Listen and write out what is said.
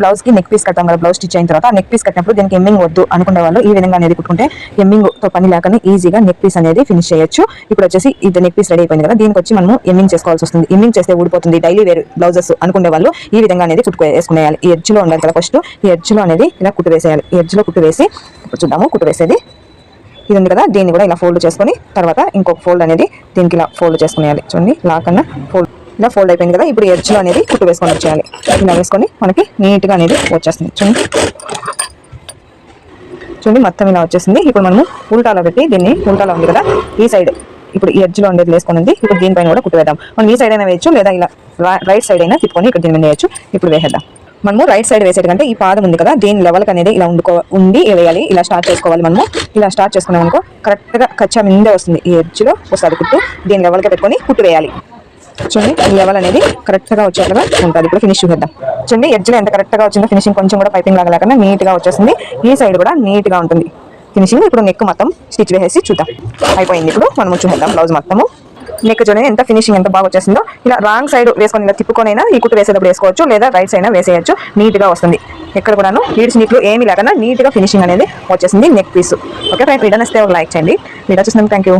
బ్లౌజ్కి neck piece కట్టాం కదా బ్లౌజ్ స్టిచ్ అయిన తర్వాత నెక్ పీస్ కట్టినప్పుడు దీనికి ఎమ్మింగ్ వద్దు అనుకునే వాళ్ళు ఈ విధంగా అనేది కుట్టుకుంటే ఎమ్మింగ్తో పని లేకనే ఈజీగా నెక్ పీస్ అనేది ఫినిష్ చేయొచ్చు. ఇప్పుడు వచ్చేసి ఇది నెక్ పీస్ రెడీ అయిపోయింది కదా దీనికి వచ్చి మనము ఎమ్మింగ్ చేసుకోవాల్సి వస్తుంది. ఎమ్మింగ్ చేస్తే ఊడిపోతుంది డైలీ వేరు బ్లౌజెస్ అనుకునే వాళ్ళు ఈ విధంగా అనేది కుట్టుకు వేసుకునేయాలి. ఈ ఎడ్జ్లో ఉండాలి కదా ఫస్ట్ ఈ ఎడ్జ్లో అనేది ఇలా కుట్టు వేసేయాలి. ఈ ఎడ్జ్లో కుట్టు వేసి ఇప్పుడు చూద్దాము కుట్టు వేసేది. ఇది ఉంది కదా దీన్ని కూడా ఇలా ఫోల్డ్ చేసుకొని తర్వాత ఇంకొక ఫోల్డ్ అనేది దీనికి ఇలా ఫోల్డ్ చేసుకునేయాలి. చూడండి లాక్ అన్న ఫోల్డ్ ఇలా ఫోల్డ్ అయిపోయింది కదా ఇప్పుడు ఎడ్జ్ అనేది కుట్టు వేసుకొని వచ్చేయాలి. ఇలా వేసుకొని మనకి నీట్గా అనేది వచ్చేస్తుంది. చూడండి. చూడండి మొత్తం ఇలా వచ్చేసింది. ఇప్పుడు మనము ఉల్టాలో పెట్టి దీన్ని ఉల్టాలో ఉంది కదా ఈ సైడ్ ఇప్పుడు ఈ ఎడ్జ్లో ఉండేది వేసుకొని ఉంది. ఇప్పుడు దీనిపైన కూడా కుట్టు వేద్దాం. మనం ఈ సైడ్ అయినా వేయచ్చు లేదా ఇలా రైట్ సైడ్ అయినా తిప్పుకొని ఇక్కడ దీని మీద వేయచ్చు. ఇప్పుడు వేసేద్దాం. మనము రైట్ సైడ్ వేసేటంటే ఈ పాదం ఉంది కదా దీని లెవెల్కి అనేది ఇలా ఉండుకో ఉండి వేయాలి. ఇలా స్టార్ట్ చేసుకోవాలి మనము. ఇలా స్టార్ట్ చేసుకున్నాం అనుకో కరెక్ట్గా కచ్చా మిందే వస్తుంది. ఈ ఎడ్జ్లో ఒకసారి వస్తుంది కుట్టు దీని లెవెల్కి పెట్టుకొని కుట్టు వేయాలి. చూడండి లెవెల్ అనేది కరెక్ట్గా వచ్చేట్లుగా ఉంటుంది. ఇప్పుడు ఫినిష్ చూద్దాం చూడండి ఎడ్జ్లో ఎంత కరెక్ట్గా వచ్చిందో ఫినిషింగ్ కొంచెం కూడా పైపింగ్ లాగా లేకుండా నీట్గా వచ్చేసింది. ఈ సైడ్ కూడా నీట్గా ఉంటుంది. ఫినిషింగ్ ఇప్పుడు నెక్ మొత్తం స్టిచ్ వేసేసి చూద్దాం. అయిపోయింది. ఇప్పుడు మనం చూద్దాం బ్లౌజ్ మొత్తము. నెక్ చూడండి ఎంత ఫినిషింగ్ ఎంత బాగా వచ్చేసిందో. ఇలా రాంగ్ సైడ్ వేసుకొని ఇలా తిప్పుకొనైనా ఈ కుట్టు వేసేటప్పుడు వేసుకోవచ్చు లేదా రైట్ సైడ్ అయినా వేసేయచ్చు. నీట్గా వస్తుంది. ఎక్కడ కూడాను లీడ్స్ నీట్లు ఏమి లేకుండా నీట్గా ఫినిషింగ్ అనేది వచ్చేసింది. Neck piece okay friend video నచ్చితే ఒక లైక్ చేయండి. వీడియో చూసినందుకు థ్యాంక్ యూ